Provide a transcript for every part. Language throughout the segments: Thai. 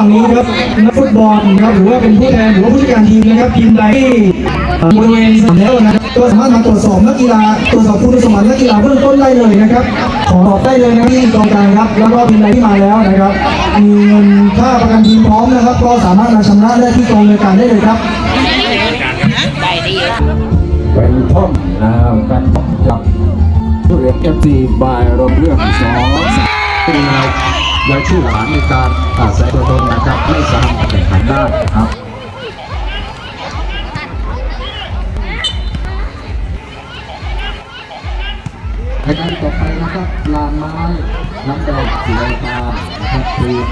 ว่างนี้ครับนักฟุตบอลนะครับหรือว่าเป็นผู้แทนหรือว่าผู้จัดการทีมนะครับทีมใดที่เอ่อบริเวณสนามแล้วนะครับก็สามารถมาตรวจสอบนักกีฬาตรวจสอบคุณสมบัตินักกีฬาเบื้องต้นได้เลยนะครับ ขอตอบได้เลยนะที่กองกลางครับ แล้วก็ทีมใดที่มาแล้วนะครับมีเงินค่าประกันทีมพร้อมนะครับ ก็สามารถมาชำระได้ที่กองบริการได้เลยครับเป็นท่อมนะครับเป็นท่อมจากทุเรียนเอฟซีบายรวมเรื่องสองเป็น รายชื่อหลานในการอาศัยตัวตนนะครับไม่สามารถแข่งขันได้ครับในการต่อไปนะครับลานไม้น้ำแดงสีไรตานะครับทีม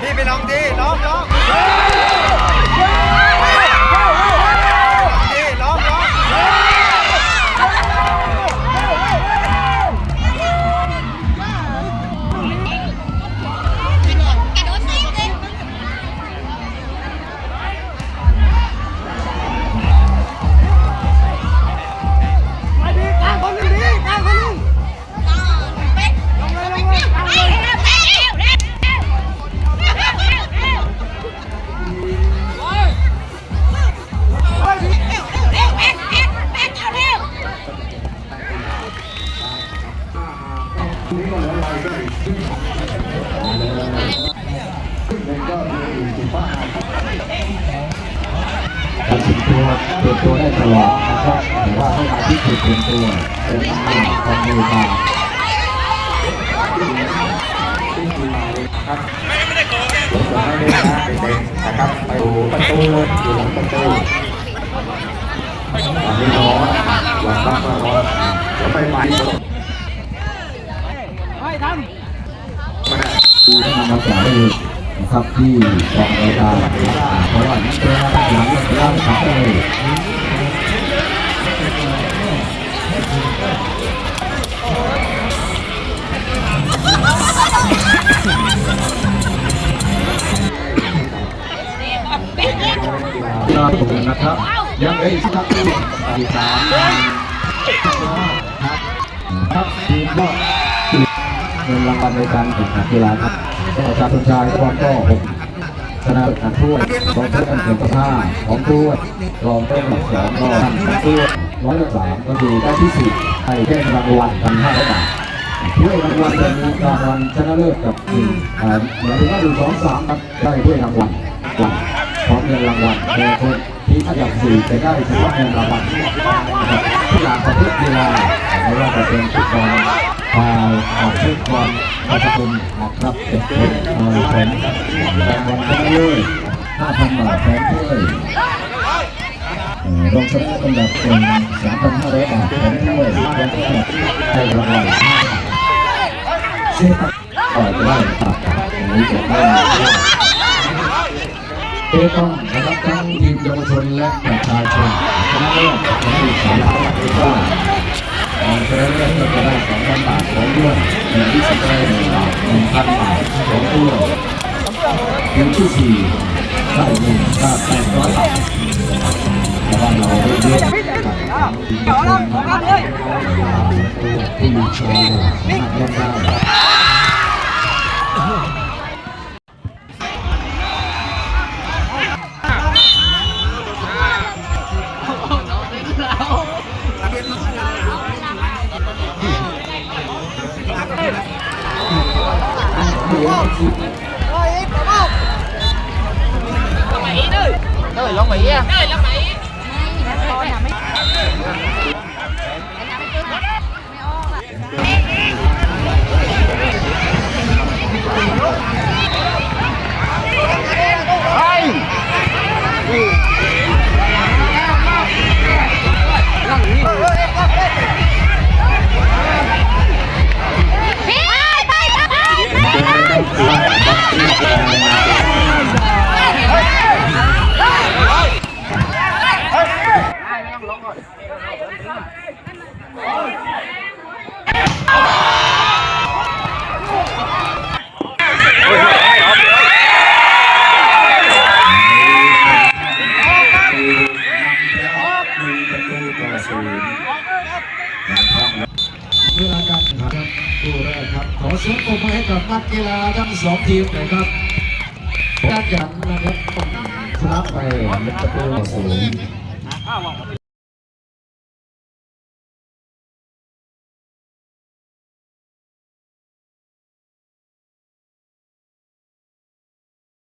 พี่ไปลองดิลองลอง ตัดสินตัวเปลี่ยนตัวได้ตลอดนะครับแต่ว่าให้มาที่จุดเปลี่ยนตัวเป็นหน้าของมือมาครับผมจะให้เล่นนะเด็กๆนะครับไปดูประตูเลยอยู่หลังประตูตอนนี้น้องหลังบ้านก็ร้อนเดี๋ยวไปใหม่ดูให้มารักษาได้เลย นะครับที่กองรายการเพราะว่านี่เป็นหลังร่างขับได้เลยยอดถูกนะครับ ยังไอ้สักที่ที่สามครับครับทีมก็เงินรางวัลในการแข่งขันกีฬาครับ ก็ชาติชายก็ก็หกชนะขันถ้วยสองถ้วยกันเกินผ้าของถ้วรองเป็นหลักสองรองสองถ้วยร้อยละสามก็คือได้ที่สี่ให้แค่รางวัลพันห้าร้อยบาทถ้วยรางวัลจะมีรางวัลชนะเลิศกับหนึ่งอ่าหมายถึงว่าหนึ่งสองสามครับได้ถ้วยรางวัลพร้อมเงินรางวัลแต่คนที่อันดับสี่จะได้เฉพาเงินรางวัลที่หลากประเภทกีฬาไม่ว่าจะเป็นฟุตบอลพายออกฟุตบอล พัชกุลนะครับเป็นคนเอ่อแสนรางวัลชนะเลิศ5,000 บาทแทนถ้วยรองชนะอันดับเป็น3,500 บาทแทนถ้วยและได้รางวัลเชื่อต่อยได้ครับอันนี้จะได้เอต้องนะครับทั้งทีมเยาวชนและประชาชนชนะเลิศของสามารถที่ว่าชนะเลิศก็จะได้สองพันบาทของด้วย มที่สิบได้หนึ่งบาทหนึ่งพันบาทของตัวยทีมที่สี่ได้หนึ่งบาแปดร้อยบาทแต่ว่าเราได้เยอะกับทีมเยาวชนที่มีโชว์สามาร ถเล่นได้เวลาการแข่งขันค คู่แรกครับ ขอเสียงปรบมือให้กับนักกีฬาทั้งสองทีมหน่อยครับด้านยันนะครับชนะไปเป็นประตูต่อศูนย์